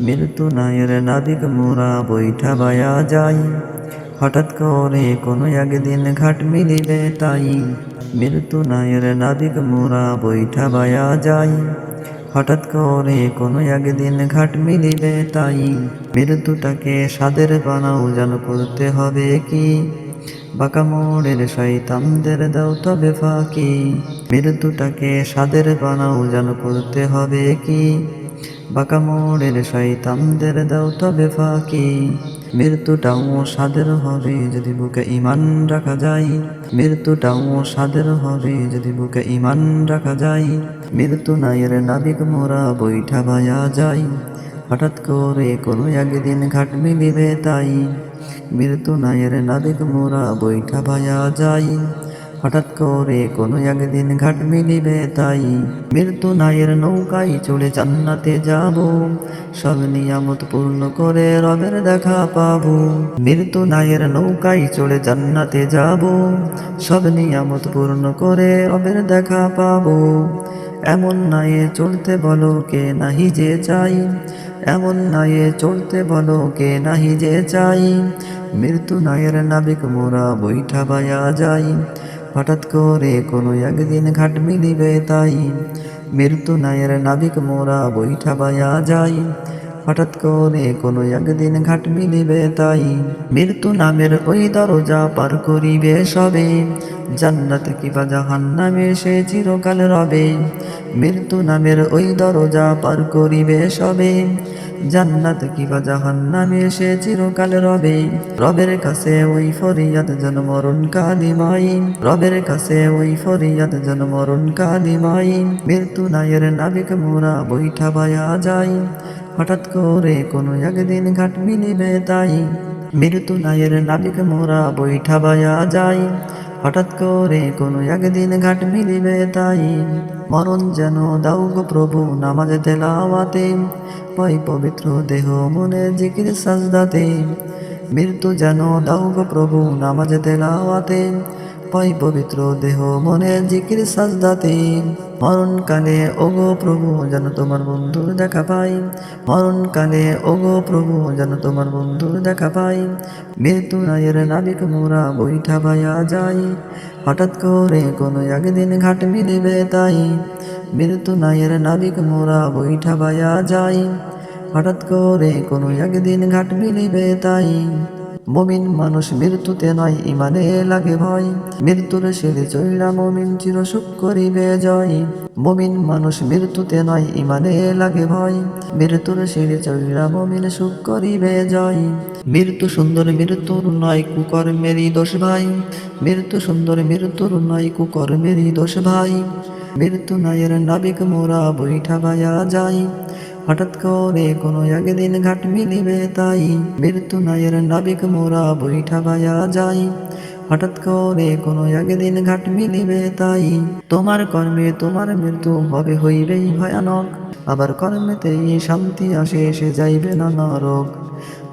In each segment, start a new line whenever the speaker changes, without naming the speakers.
মৃত্যু নায়ের নাবিক মোরা বৈঠা বায়া যাই। হঠাৎ করে কোনো একদিন ঘাট মিলিবে তাই। মৃত্যু নায়ের নাবিক মোরা বৈঠা বায়া যাই। হঠাৎ করে কোনো একদিন ঘাট মিলিবে তাই। মৃত্যুটাকে সাদের বানাও যেন করতে হবে কি? বাঁকা মোড়ের শৈতানদের দাও তবে ফাঁকি। মৃত্যুটাকে সাদের বানাও যেন করতে হবে কি? বাঁকা মোড়ের শৈতানদের দাও তবে ফাঁকি। মৃত্যুটাও সাদের হবে যদি বুকে ইমান রাখা যায়। মৃত্যুটাও সাদের হবে যদি বুকে ইমান রাখা যায়। মৃত্যু নায়ের নাবিক মোরা বৈঠা ভায়া যায়। হঠাৎ করে কোনো একদিন ঘাট মিলিবে তাই। মৃত্যু নায়ের নাবিক মোরা বৈঠা ভায়া যায়। হঠাৎ করে কোনো একদিন ঘাট মিলিবে তাই মৃত্যু নায়ের নৌকায় চড়ে জান্নাতে যাব। সব নিয়ামত পূর্ণ করে রবের দেখা পাবো। মৃত্যু নায়ের নৌকায় চড়ে জান্নাতে যাব। সব নিয়ামত পূর্ণ করে রবের দেখা পাবো। এমন নায়ে চলতে বলো কে নাহি যে চাই। এমন নায়ে চলতে বলো কে নাহি যে চাই। মৃত্যু নায়ের নাবিক মোরা বৈঠা বায়া যাই। হঠাৎ করে কোনো একদিন ঘাট মিলিবে তাই মৃত্যু নায়ের নাবিক মোরা বৈঠা বায়া যাই হঠাৎ করে কোনো একদিন ঘাট মিলিবে তাই। মৃত্যু নামের ওই দরজা পার করিবে সবে। জান্নাত কিবা জাহান নামে সে চিরকাল রবে। মৃত্যু নামের ওই দরজা পার করিবে সবে। জান্নাত কিবা জাহান নামে সে চিরকাল রবে। রবের কাছে ওই ফরিয়াদ যেন মরণ কালিমাই রবের কাছে ওই ফরিয়াদ যেন মরণ কালিমাই মৃত্যু নায়ের নাবিক মোরা বৈঠা বায়া যায় হঠাৎ করে কোনো একদিন ঘাট মিলিবে তাই মৃত্যু নায়ের নাবিক মোরা বৈঠা বায়া যায় হঠাৎ করে কোনো একদিন ঘাট মিলিবে তাই মরণ যেন দাও গো প্রভু নামাজ তেলাওয়াতে পয় পবিত্র দেহ মনে জিকির সাজদাতে। মৃত্যু যেন দাও গো প্রভু নামাজ তেলাওয়াতে পয় পবিত্র দেহ, মনে জিকির সাজদাতে মরণকালে ওগো প্রভু, যেন তোমার বন্ধুর দেখা পাই। মরণকালে ওগো প্রভু, যেন তোমার বন্ধুর দেখা পাই। মৃত্যু নায়ের নাবিক মোরা বৈঠা ভাইয়া যাই। হঠাৎ করে কোনো একদিন ঘাট মিলিবে তাই। মৃত্যু নায়ের নাবিক মোরা বৈঠা ভাইয়া যাই। হঠাৎ করে কোনো একদিন ঘাট মিলিবে তাই। মমিন মানুষ মৃত্যুতে নয় ইমানে লাগে ভয়। মৃত্যুর সেরে চৈরা মমিন চির সুখ করিবে জয়। মমিন মানুষ মৃত্যুতে নয় ইমানে লাগে ভয়। মৃত্যুর সেরে চৈরা মমিন সুখ করিবে জয়। মৃত্যু সুন্দর মৃত্যুর নয়, কুকর্মেরই দোষ ভাই। মৃত্যু সুন্দর মৃত্যুর নয়, কুকর্মেরই দোষ ভাই। মৃত্যু নায়ের নাবিক মোরা বৈঠা ভায়া যায়। হঠাৎ করে কোনো একদিন ঘাট মিলিবে তাই মৃত্যু নায়ের নাবিক মোরা বৈঠা ভায়া যায় হঠাৎ করে কোনো একদিন ঘাট মিলিবে তাই তোমার কর্মে তোমার মৃত্যু হবে হইবেই ভয়ানক। আবার কর্মেতেই শান্তি আসে সে যাইবে না নরক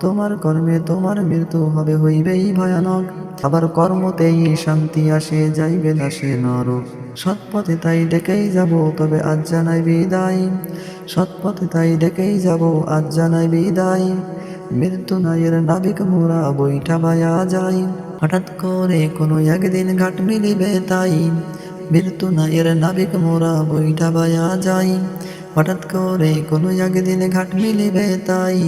তোমার কর্মে তোমার মৃত্যু হবে হইবেই ভয়ানক। আবার কর্মতেই শান্তি আসে, যাইবে না সে নরক। সৎপথে তাই ডেকেই যাব, তবে আজ জানাই বিদায়। সৎপথে তাই ডেকেই যাব, আজ জানাই বিদায়। মৃত্যু নাইয়ের নাবিক মোরা, বৈঠা বায়া যাই। হঠাৎ করে কোনো একদিন ঘাট মিলিবে তাই। মৃত্যু নাইয়ের নাবিক মোরা, বৈঠা বায়া যাই। হঠাৎ করে কোনো একদিন ঘাট মিলিবে তাই।